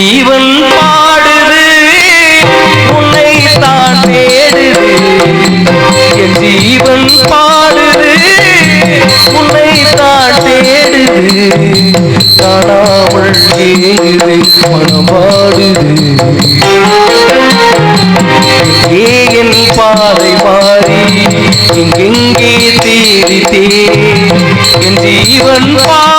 ஜீவன் பாடுது. உன்னை தான் தேடுது. என் ஜீவன் பாடுது. உன்னை தான் தேடுது. காணாமல் ஏங்குது மனம் பாடுது எங்கே என் பாதை மாறி எங்கெங்கே தேடி தேடி என் ஜீவன் பாடுது.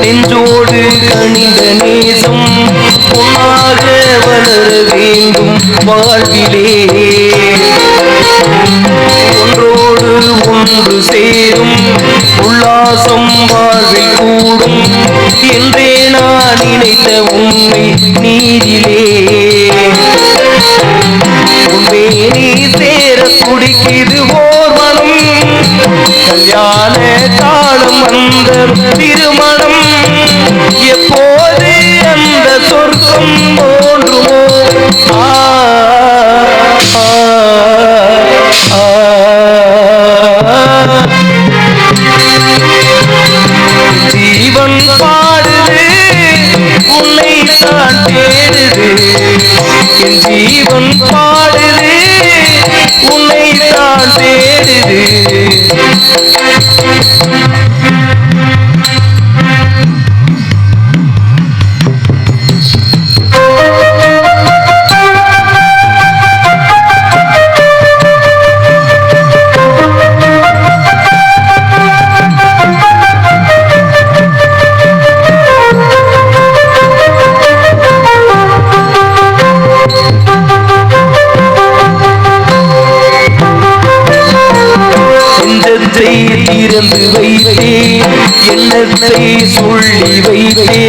நெஞ்சோடு கணிந்த நேசம் பொன்னாக வளர வேண்டும் வாழ்விலே. ஒன்றோடு ஒன்று சேரும் உல்லாசம் சொர்க்கம் தோன்றுமோ நெஞ்சத்தை திறந்து வைத்தே எண்ணத்தை சொல்லி வைத்தே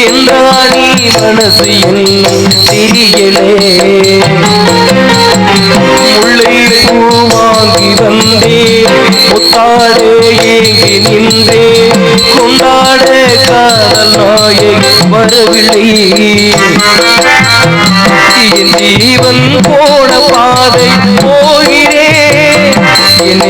என்னானி மனசு என்னும் தெரியலே முல்லை பூ வாங்கி வந்தே முத்தாட ஏங்கி நின்றே கொண்டாட காதல் நாயை வரவில்லை. என் ஜீவன் போன பாதை போகிறேன். என்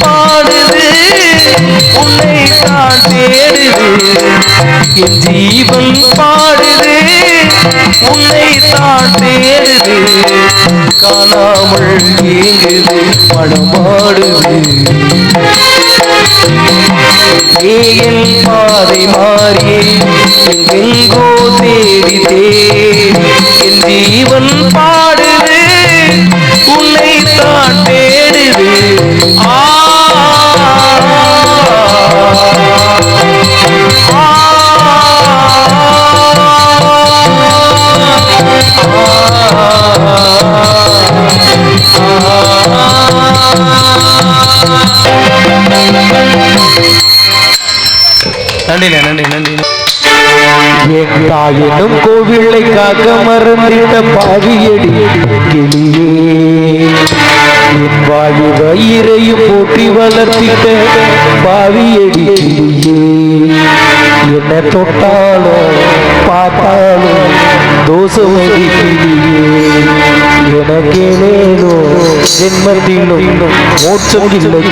பாடுது உன்னை தான் தேடுது. என் ஜீவன் பாடுது உன்னை தான் தேடுது. காணாமல் ஏங்குது படமாடுது ஏன் பாதை மாறி எங்கெங்கோ தேடி தேடி என் ஜீவன் பாடுது ஆ நன்றி நன்றி. தாயினும் கோவிலை காக்க மறந்திட்ட பாவியடி கிளியே. வாயு வயிறையும் போட்டி வளர்த்திட்ட பாவியடி கிளியே என்ன தொட்டாலும் பார்த்தாலும் தோசமடி கிளியே எனக்கேனேனோ ஜென்மத்திலும் மோட்சம் இல்லை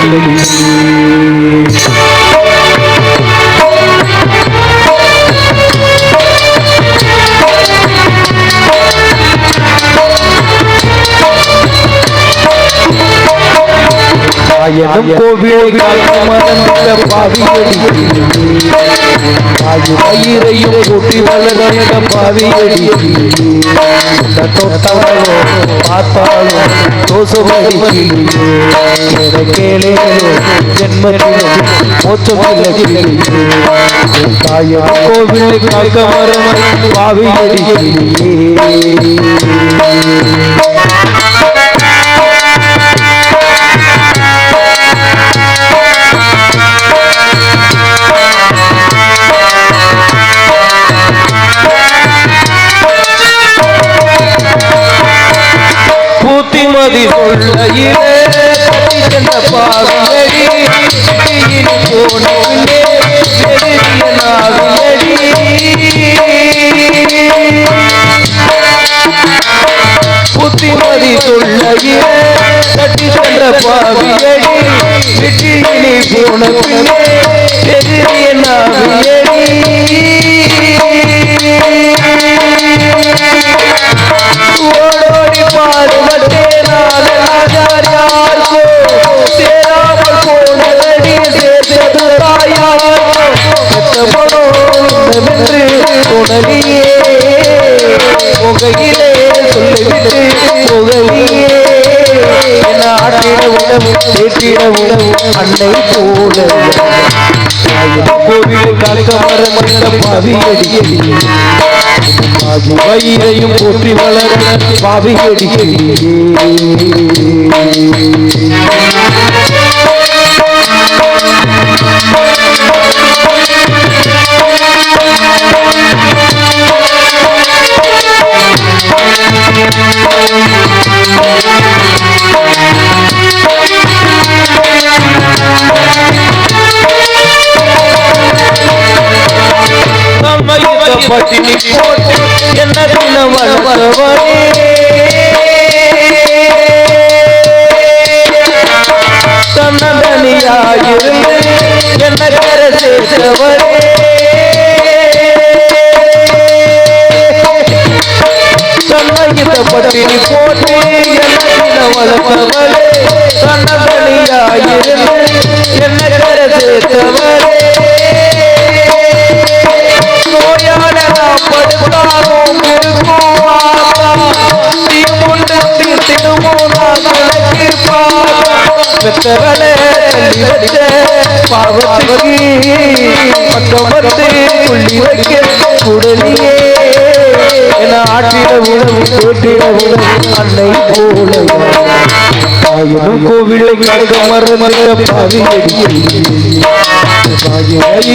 கிளியே எனும் கோவிலை மறந்த பாவியடி தாய் பயிரையும் கூட்டி வளர்ந்த பாவியடி தொட்டவளோ பார்த்தாலும் தோசமடி கிளியே கேளே மோச்சமில்லை தாயம் கோவில் காக்க மரம் பாவியடி கிளியே பூத்திமதி சென்ற பாவியடி சிட்டியில் புத்திமதி சொல்லையே கட்டி சென்ற பாவியடி சிட்டியில் போன பின்னே உணலியே புகையிலே சொல்லிவிட்டு புகழியே. என உணவு தேற்றிட உணவு அன்னை போல. கோவில் காக்க மரம் பாவியடி வயிறையும் போற்றி வளர பாவியடி நம்மைத்த போட்டு என்ன தின வளர்த்தவனே? தன்னதனியாயிருந்து என்ன கர சேர்த்தவனே? பெத்தவளே தள்ளி வச்ச பாவத்துக்கு பக்கமத்து புள்ளி வைக்க குடலியே என ஆட்டிட உணவு கேட்டிட உணவு அன்னை போல. ஆயினும் கோவிலை பாவியடி பாவியடி